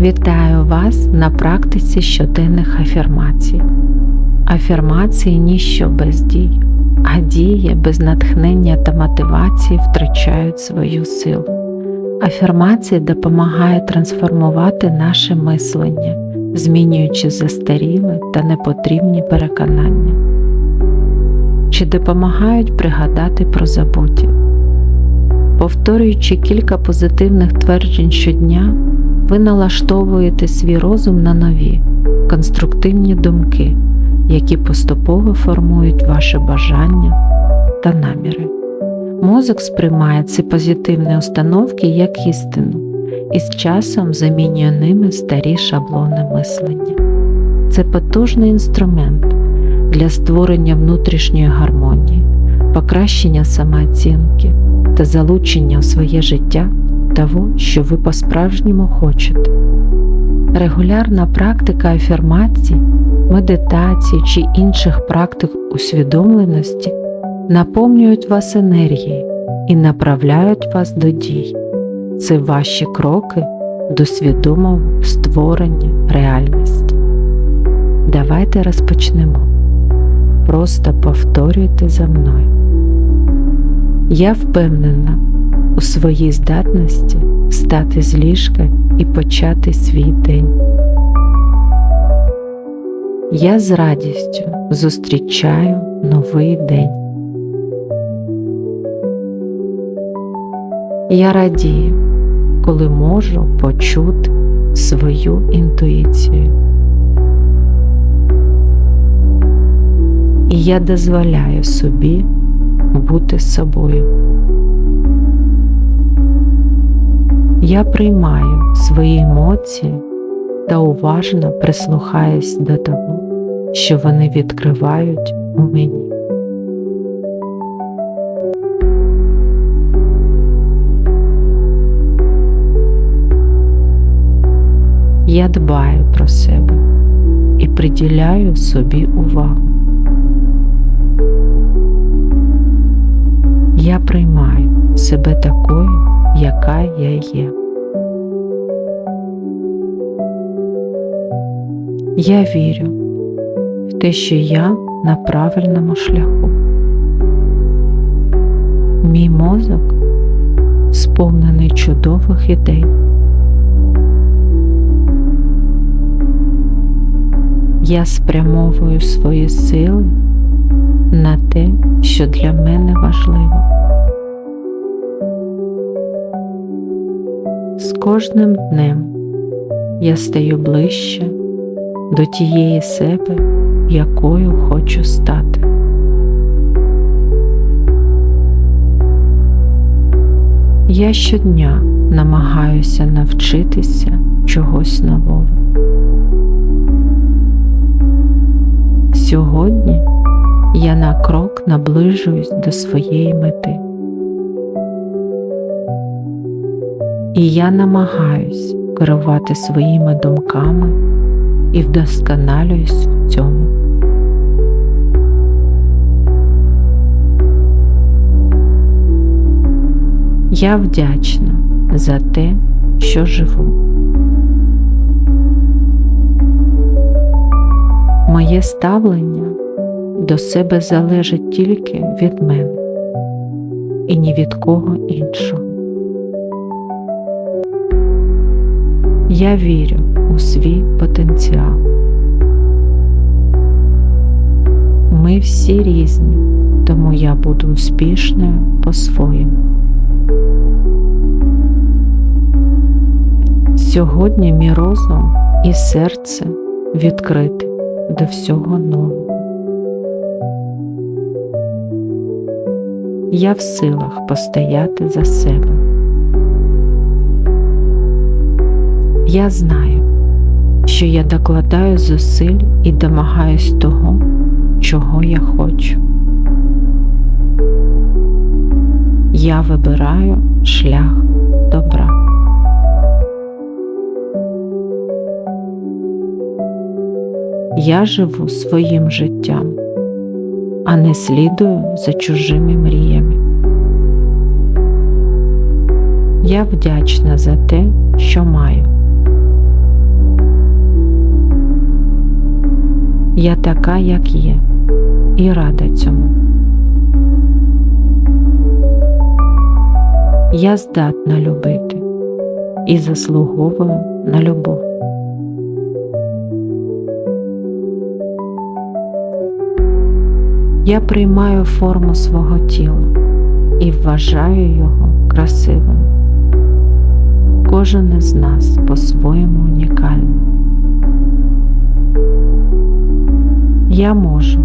Вітаю вас на практиці щоденних афірмацій. Афірмації ніщо без дій, а дії без натхнення та мотивації втрачають свою силу. Афірмації допомагають трансформувати наше мислення, змінюючи застарілі та непотрібні переконання, чи допомагають пригадати про забуті. Повторюючи кілька позитивних тверджень щодня, ви налаштовуєте свій розум на нові, конструктивні думки, які поступово формують ваше бажання та наміри. Мозок сприймає ці позитивні установки як істину і з часом замінює ними старі шаблони мислення. Це потужний інструмент для створення внутрішньої гармонії, покращення самооцінки та залучення в своє життя того, що ви по-справжньому хочете. Регулярна практика афірмацій, медитації чи інших практик усвідомленості наповнюють вас енергією і направляють вас до дій. Це ваші кроки до свідомого створення реальності. Давайте розпочнемо. Просто повторюйте за мною. Я впевнена у своїй здатності встати з ліжка і почати свій день. Я з радістю зустрічаю новий день. Я радію, коли можу почути свою інтуїцію. І я дозволяю собі бути собою. Я приймаю свої емоції та уважно прислухаюсь до того, що вони відкривають у мені. Я дбаю про себе і приділяю собі увагу. Я приймаю себе такою, яка я є. Я вірю в те, що я на правильному шляху. Мій мозок сповнений чудових ідей. Я спрямовую свої сили на те, що для мене важливо. Кожним днем я стаю ближче до тієї себе, якою хочу стати. Я щодня намагаюся навчитися чогось нового. Сьогодні я на крок наближуюсь до своєї мети. І я намагаюсь керувати своїми думками і вдосконалююсь в цьому. Я вдячна за те, що живу. Моє ставлення до себе залежить тільки від мене і ні від кого іншого. Я вірю у свій потенціал. Ми всі різні, тому я буду успішною по-своєму. Сьогодні мій розум і серце відкриті до всього нового. Я в силах постояти за себе. Я знаю, що я докладаю зусиль і домагаюсь того, чого я хочу. Я вибираю шлях добра. Я живу своїм життям, а не слідую за чужими мріями. Я вдячна за те, що маю. Я така, як є, і рада цьому. Я здатна любити і заслуговую на любов. Я приймаю форму свого тіла і вважаю його красивим. Кожен із нас по-своєму унікальний. Я можу,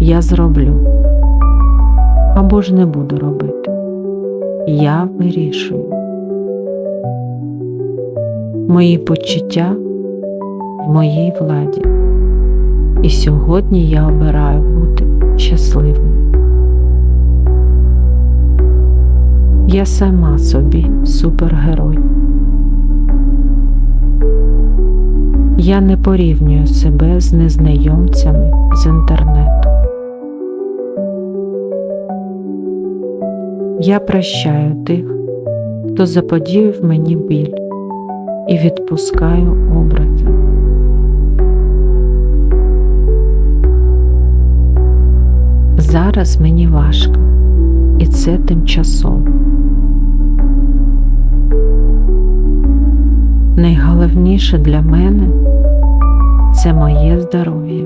я зроблю або ж не буду робити. Я вирішую. Мої почуття в моїй владі. І сьогодні я обираю бути щасливим. Я сама собі супергерой. Я не порівнюю себе з незнайомцями з інтернету. Я прощаю тих, хто заподіяв мені біль, і відпускаю образи. Зараз мені важко, і це тимчасово. Найголовніше для мене це моє здоров'я.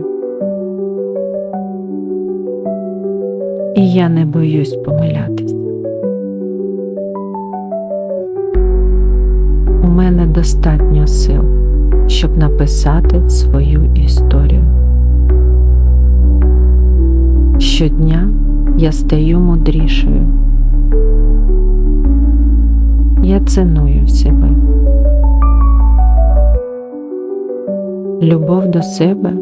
І я не боюсь помилятися. У мене достатньо сил, щоб написати свою історію. Щодня я стаю мудрішою. Я ціную себе. Любов до себе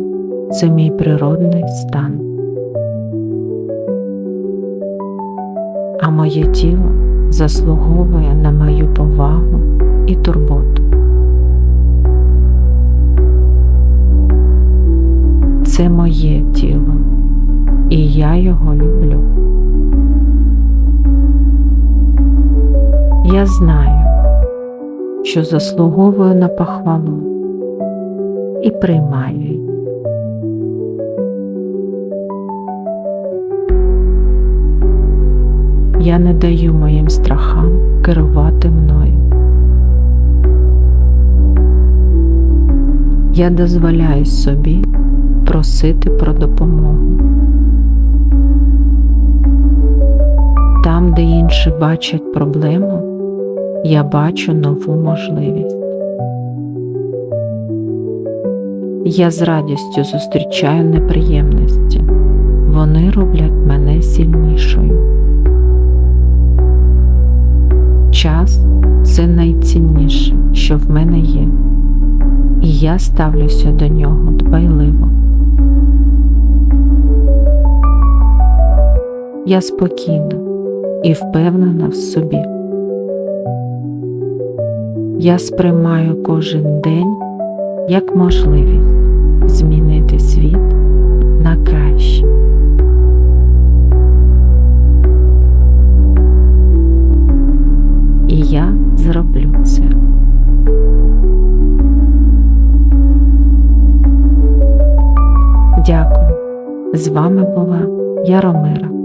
це мій природний стан. А моє тіло заслуговує на мою повагу і турботу. Це моє тіло, і я його люблю. Я знаю, що заслуговую на похвалу і приймаю. Я не даю моїм страхам керувати мною. Я дозволяю собі просити про допомогу. Там, де інші бачать проблему, я бачу нову можливість. Я з радістю зустрічаю неприємності. Вони роблять мене сильнішою. Час це найцінніше, що в мене є, і я ставлюся до нього дбайливо. Я спокійна і впевнена в собі. Я сприймаю кожен день як можливість змінити світ на краще. І я зроблю це. Дякую. З вами була Яромира.